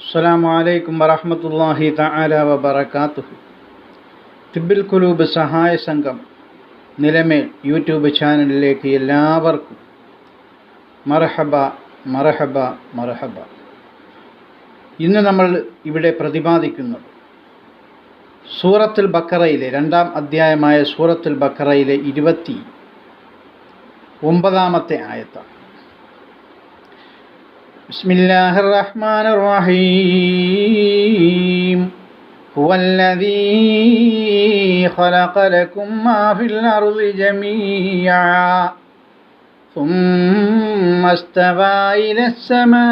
അസ്സാം വലൈക്കും വറഹമത്തല്ലാഹി തആല വബറകാതുഹു. തിബിൽ കുലൂബ് സഹായ സംഘം നിലമേൽ യൂട്യൂബ് ചാനലിലേക്ക് എല്ലാവർക്കും മർഹബ മർഹബ മർഹബ. ഇന്ന് നമ്മൾ ഇവിടെ പ്രതിപാദിക്കുന്നത് സൂറത്തുൽ ബക്കറയിലെ രണ്ടാം അധ്യായമായ സൂറത്തുൽ ബക്കറയിലെ ഇരുപത്തി ഒമ്പതാമത്തെ ആയത്താണ്. بسم الله الرحمن الرحيم. هو الذي خلق لكم ما في الأرض جميعا ثم استوى إلى السماء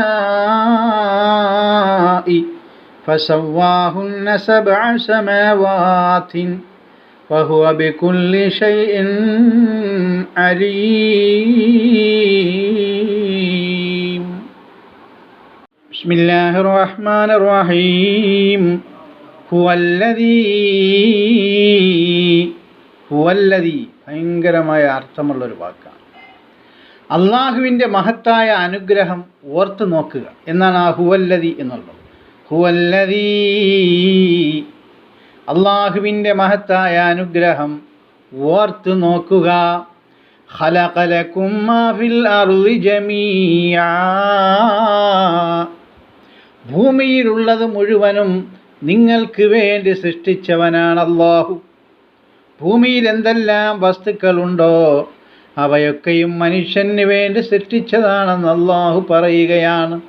فسواهن سبع سماوات وهو بكل شيء عليم. بسم الله الرحمن الرحيم هو الذي هو الذي ഭയങ്കരമായ അർത്ഥമുള്ളൊരു വാക്കാണ് അള്ളാഹുവിൻ്റെ മഹത്തായ അനുഗ്രഹം ഓർത്ത് നോക്കുക എന്നാണ് ആ ഹുവല്ലതി എന്നുള്ളത് ഹുവല്ലതി അള്ളാഹുവിൻ്റെ മഹത്തായ അനുഗ്രഹം ഓർത്ത് നോക്കുക ഖലഖലകും മാ ഫിൽ അർളി ജമീആ ഭൂമിയിലുള്ളത് മുഴുവനും നിങ്ങൾക്ക് വേണ്ടി സൃഷ്ടിച്ചവനാണ് അള്ളാഹു ഭൂമിയിൽ എന്തെല്ലാം വസ്തുക്കളുണ്ടോ അവയൊക്കെയും മനുഷ്യന് വേണ്ടി സൃഷ്ടിച്ചതാണെന്ന് അള്ളാഹു പറയുകയാണ്.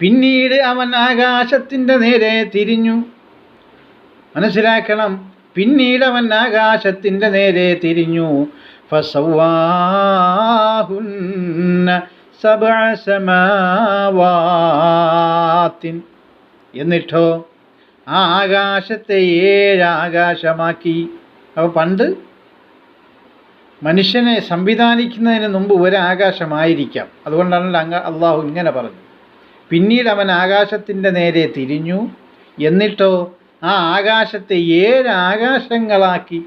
പിന്നീട് അവൻ ആകാശത്തിന്റെ നേരെ തിരിഞ്ഞു. മനസ്സിലാക്കണം പിന്നീട് അവൻ ആകാശത്തിന്റെ നേരെ തിരിഞ്ഞു. ഫസവാഹുന്ന എന്നിട്ടോ? ആ ആകാശത്തെ ഏഴാകാശമാക്കി അപ്പോൾ പണ്ട് മനുഷ്യനെ സംവിധാനിക്കുന്നതിന് മുമ്പ് ഒരാകാശമായിരിക്കാം. അതുകൊണ്ടാണല്ലോ അങ്ങ അള്ളാഹു ഇങ്ങനെ പറഞ്ഞു. പിന്നീട് അവൻ ആകാശത്തിന്റെ നേരെ തിരിഞ്ഞു. എന്നിട്ടോ? ആ ആകാശത്തെ ഏഴ് ആകാശങ്ങളാക്കി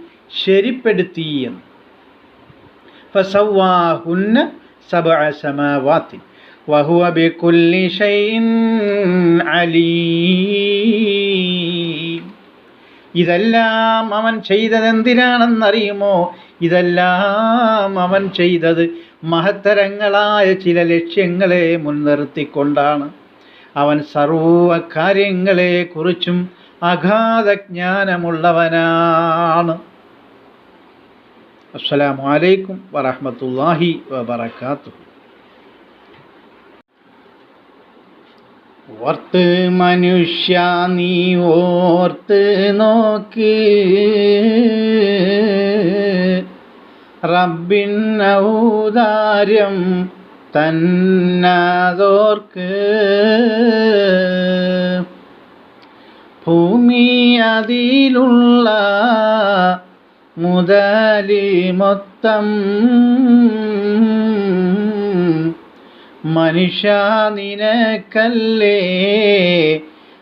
ശരിപ്പെടുത്തി എന്ന്. ഫസവാഹുന്ന സബഅ സമാവാത്തി. വഹുവ അലീം. ഇതെല്ലാം അവൻ ചെയ്തതെന്തിനാണെന്നറിയുമോ? ഇതെല്ലാം അവൻ ചെയ്തത് മഹത്തരങ്ങളായ ചില ലക്ഷ്യങ്ങളെ മുൻനിർത്തിക്കൊണ്ടാണ്. അവൻ സർവ കാര്യങ്ങളെക്കുറിച്ചും അഗാധ ജ്ഞാനമുള്ളവനാണ് അസ്സലാമു അലൈക്കും വറഹ്മത്തുള്ളാഹി വബറകാതുഹു ഓർത്ത് മനുഷ്യ നീ ഓർത്ത് നോക്ക്. റബ്ബിൻ ഔദാര്യം തന്നതോർക്ക്. ഭൂമി അതിലുള്ള മുതലി മൊത്തം മനുഷ്യ നിനക്കല്ലേ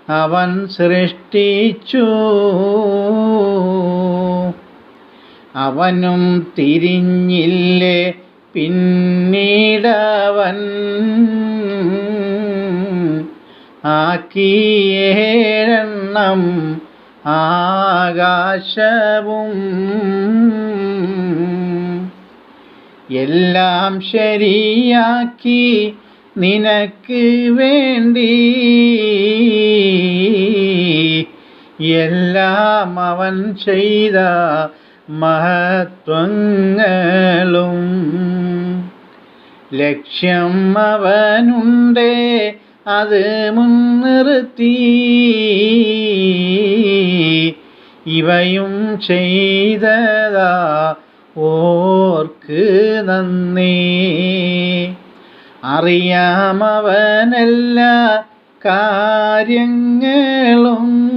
അവൻ സൃഷ്ടിച്ചു. അവനും തിരിഞ്ഞില്ലേ പിന്നീടവൻ. ആക്കിയേഴെണ്ണം ആകാശവും എല്ലാം ശരിയാക്കി നിനക്ക് വേണ്ടി. എല്ലാം അവൻ ചെയ്ത മഹത്വങ്ങളും ലക്ഷ്യം അവനുണ്ടേ. അത് മുൻനിർത്തി. ഇവയും ചെയ്തതാ ഓർക്ക് നന്ദി. അറിയാമവനല്ല കാര്യങ്ങളും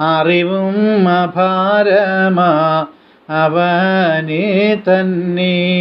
അറിവും അപാരമാ അവനെ തന്നെ.